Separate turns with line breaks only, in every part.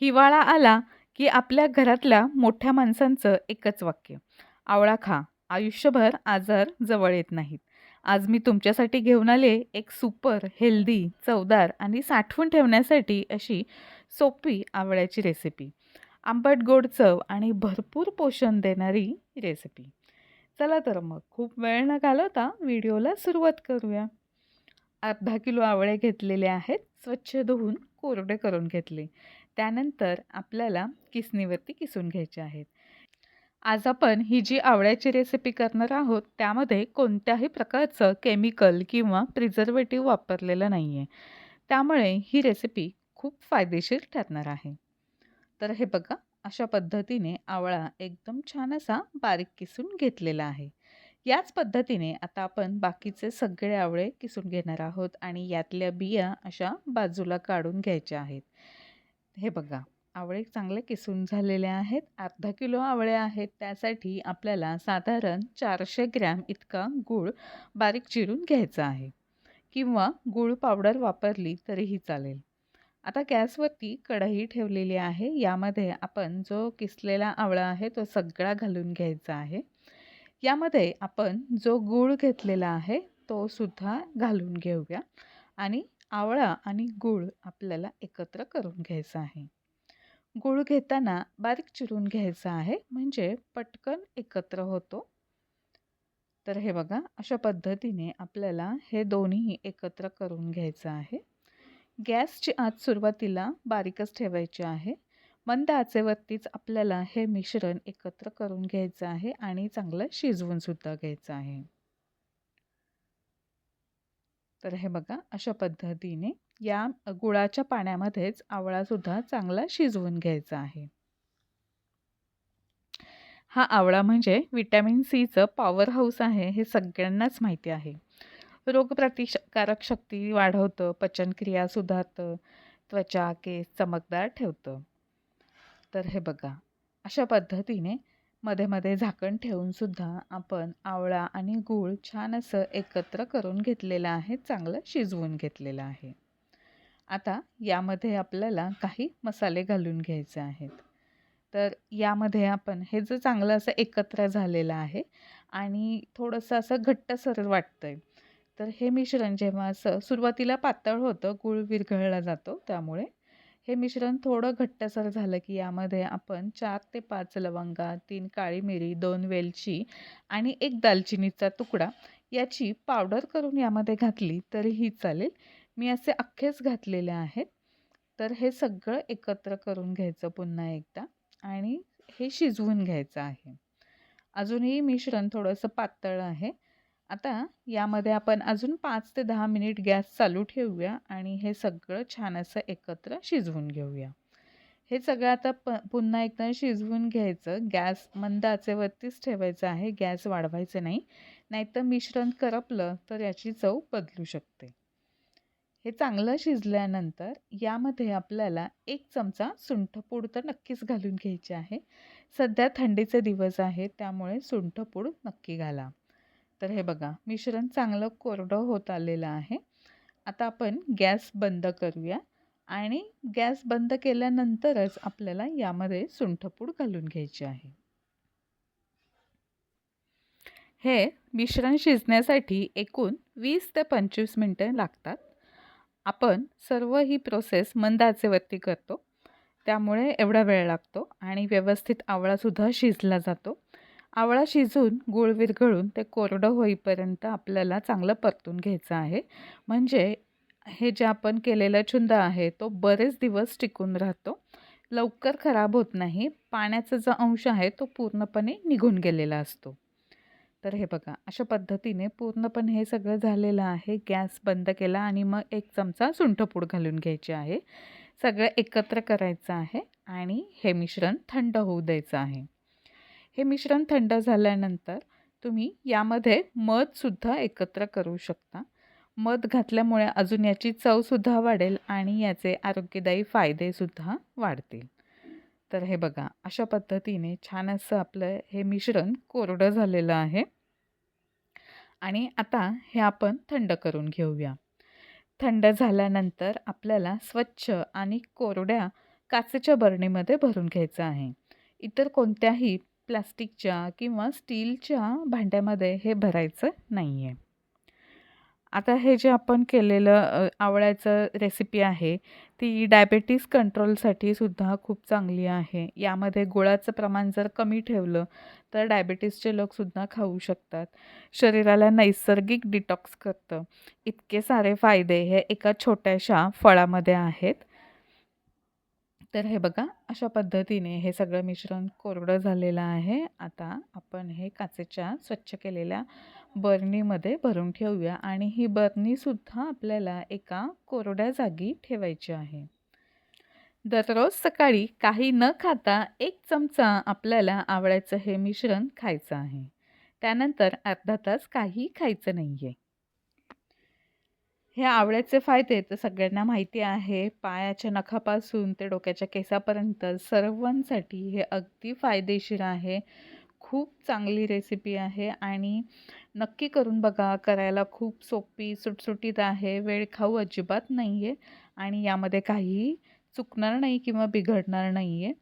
हिवाळा आला की आपल्या घरातल्या मोठ्या माणसांचं एकच वाक्य. आवळा खा. आयुष्यभर आजार जवळ येत नाहीत. आज मी तुमच्यासाठी घेऊन आले एक सुपर हेल्दी चवदार आणि साठवून ठेवण्यासाठी अशी सोपी आवळ्याची रेसिपी आंबट गोड चव आणि भरपूर पोषण देणारी रेसिपी चला तर मग खूप वेळ न घालवता व्हिडिओला सुरुवात करूया. अर्धा किलो आवळे घेतलेले आहेत. स्वच्छ धुवून कोरडे करून घेतले. त्यानंतर आपल्याला किसणीवरती किसून घ्यायचे आहेत. आज आपण ही जी आवळ्याची रेसिपी करणार आहोत त्यामध्ये कोणत्याही प्रकारचं केमिकल किंवा प्रिझर्वेटिव्ह वापरलेलं नाही आहे त्यामुळे ही रेसिपी खूप फायदेशीर ठरणार आहे. तर हे बघा अशा पद्धतीने आवळा एकदम छान असा बारीक किसून घेतलेला आहे. याच पद्धतीने आता आपण बाकीचे सगळे आवळे किसून घेणार आहोत आणि यातल्या बिया अशा बाजूला काढून घ्यायच्या आहेत. हे बघा आवळे चांगले किसून झालेले आहेत. अर्धा किलो आवळे आहेत. त्यासाठी आपल्याला साधारण चारशे ग्रॅम इतका गूळ बारीक चिरून घ्यायचा आहे. किंवा गूळ पावडर वापरली तरीही चालेल. आता गॅसवरती कढई ठेवलेली आहे. यामध्ये आपण जो किसलेला आवळा आहे तो सगळा घालून घ्यायचा आहे. यामध्ये आपण जो गूळ घेतलेला आहे तो सुद्धा घालून घेऊया. आणि आवळा आणि गूळ आपल्याला एकत्र करून घ्यायचा आहे. गूळ घेताना बारीक चिरून घ्यायचा आहे म्हणजे पटकन एकत्र होतो. तर हे बघा अशा पद्धतीने आपल्याला हे दोन्ही एकत्र करून घ्यायचं आहे. गॅसची आत सुरुवातीला बारीकच ठेवायची आहे. मंद आचेवरतीच आपल्याला हे मिश्रण एकत्र करून घ्यायचं आहे आणि चांगलं शिजवून सुद्धा घ्यायचं आहे. तर हे बघा अशा पद्धतीने या गुळाच्या पाण्यामध्येच आवळासुद्धा चांगला शिजवून घ्यायचा आहे. हा आवळा म्हणजे विटॅमिन सीचं पॉवर हाऊस आहे हे सगळ्यांनाच माहिती आहे. रोगप्रतिकारक शक्ती वाढवतं पचनक्रिया सुधारतं त्वचा केस चमकदार ठेवतं. तर हे बघा अशा पद्धतीने मध्ये मध्ये झाकण ठेवून सुद्धा आपण आवळा आणि गूळ छान असं एकत्र करून घेतलेलं आहे चांगलं शिजवून घेतलेलं आहे. आता यामध्ये आपल्याला काही मसाले घालून घ्यायचे आहेत. तर यामध्ये आपण हे जर चांगलं असं एकत्र झालेलं आहे आणि थोडंसं असं घट्टसर वाटतं आहे तर हे मिश्रण जेव्हा असं सुरुवातीला पातळ होतं गूळ विरघळला जातो त्यामुळे हे मिश्रण थोडं घट्टसर झालं की यामध्ये आपण चार ते पाच लवंगा तीन काळी मिरी दोन वेलची आणि एक दालचिनीचा तुकडा याची पावडर करून यामध्ये घातली तरीही चालेल. मी असे अख्खेच घातलेले आहेत. तर हे सगळं एकत्र करून घ्यायचं पुन्हा एकदा आणि हे शिजवून घ्यायचं आहे. अजूनही मिश्रण थोडंसं पातळ आहे. आता यामध्ये आपण अजून पाच ते दहा मिनिट गॅस चालू ठेवूया आणि हे सगळं छान असं एकत्र शिजवून घेऊया. हे सगळं आता प पुन्हा एकदा शिजवून घ्यायचं. गॅस मंद आचेवरतीच ठेवायचं आहे. गॅस वाढवायचं नाही. नाहीतर मिश्रण करपलं तर याची चव बदलू शकते. हे चांगलं शिजल्यानंतर यामध्ये आपल्याला एक चमचा सुंठपूड तर नक्कीच घालून घ्यायची आहे. सध्या थंडीचे दिवस आहेत त्यामुळे सुंठपूड नक्की घाला. तर हे बघा मिश्रण चांगलं कोरडं होत आलेलं आहे. आता आपण गॅस बंद करूया आणि गॅस बंद केल्यानंतरच आपल्याला यामध्ये सुंठपूड घालून घ्यायची आहे. हे मिश्रण शिजण्यासाठी एकूण वीस ते पंचवीस मिनटं लागतात. आपण सर्व ही प्रोसेस मंद आचेवरती करतो. त्यामुळे एवढा वेळ लागतो आणि व्यवस्थित आवळासुद्धा शिजला जातो. आवळा शिजून गूळ विरघळून ते कोरडं होईपर्यंत आपल्याला चांगलं परतून घ्यायचं आहे. म्हणजे हे जे आपण केलेला छुंद आहे तो बरेच दिवस टिकून राहतो. लवकर खराब होत नाही. पाण्याचा जो अंश आहे तो पूर्णपणे निघून गेलेला असतो. तर हे बघा अशा पद्धतीने पूर्णपणे हे सगळं झालेलं आहे. गॅस बंद केला आणि मग एक चमचा सुंठपूड घालून घ्यायची आहे. सगळं एकत्र करायचं आहे आणि हे मिश्रण थंड होऊ द्यायचं आहे. हे मिश्रण थंड झाल्यानंतर तुम्ही यामध्ये मधसुद्धा एकत्र करू शकता. मध घातल्यामुळे अजून याची चवसुद्धा वाढेल आणि याचे आरोग्यदायी फायदेसुद्धा वाढतील. तर हे बघा अशा पद्धतीने छान असं आपलं हे मिश्रण कोरडं झालेलं आहे. आणि आता हे आपण थंड करून घेऊया. थंड झाल्यानंतर आपल्याला स्वच्छ आणि कोरड्या काचेच्या बरणीमध्ये भरून घ्यायचं आहे. इतर कोणत्याही प्लास्टिकच्या किंवा स्टीलच्या भांड्यामध्ये हे भरायचं नाही आहे आता हे जे आपण केलेलं आवळ्याचं रेसिपी आहे ती डायबेटीस कंट्रोलसाठी सुद्धा खूप चांगली आहे. यामध्ये गुळाचं प्रमाण जर कमी ठेवलं तर डायबेटीसचे लोकसुद्धा खाऊ शकतात. शरीराला नैसर्गिक डिटॉक्स करतं. इतके सारे फायदे हे एका छोट्याशा फळामध्ये आहेत. तर हे बघा अशा पद्धतीने हे सगळं मिश्रण कोरडं झालेलं आहे. आता आपण हे काचेच्या स्वच्छ केलेल्या बरणीमध्ये भरून ठेवूया आणि ही बरणीसुद्धा आपल्याला एका कोरड्या जागी ठेवायची आहे. दररोज सकाळी काही न खाता एक चमचा आपल्याला आवडायचं हे मिश्रण खायचं आहे. त्यानंतर अर्धा तास काही खायचं नाही आहे हे आवळ्याचे फायदे तर सगळ्यांना माहिती आहे. पायाच्या नखापासून ते डोक्याच्या केसापर्यंत सर्वांसाठी हे अगदी फायदेशीर आहे. खूप चांगली रेसिपी आहे आणि नक्की करून बघा करायला खूप सोपी सुटसुटीत आहे. वेळ खाऊ अजिबात नाही आहे आणि यामध्ये काहीही चुकणार नाही किंवा बिघडणार नाही आहे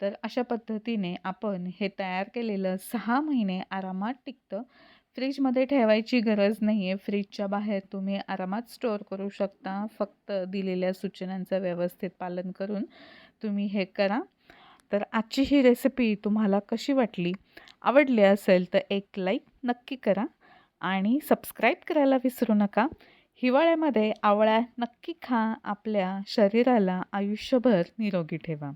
तर अशा पद्धतीने आपण हे तयार केलेलं सहा महिने आरामात टिकतं. फ्रीजमध्ये ठेवायची गरज नाही आहे. फ्रीजच्या बाहेर तुम्ही आरामात स्टोअर करू शकता. फक्त दिलेल्या सूचनांचं व्यवस्थित पालन करून तुम्ही हे करा. तर आजची ही रेसिपी तुम्हाला कशी वाटली? आवडली असेल तर एक लाईक नक्की करा आणि सबस्क्राईब करायला विसरू नका. हिवाळ्यामध्ये आवळ्या नक्की खा. आपल्या शरीराला आयुष्यभर निरोगी ठेवा.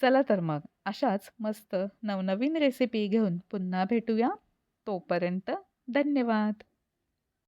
चला तर मग अशाच मस्त नवनवीन रेसिपी घेऊन पुन्हा भेटूया. तोपर्यंत धन्यवाद.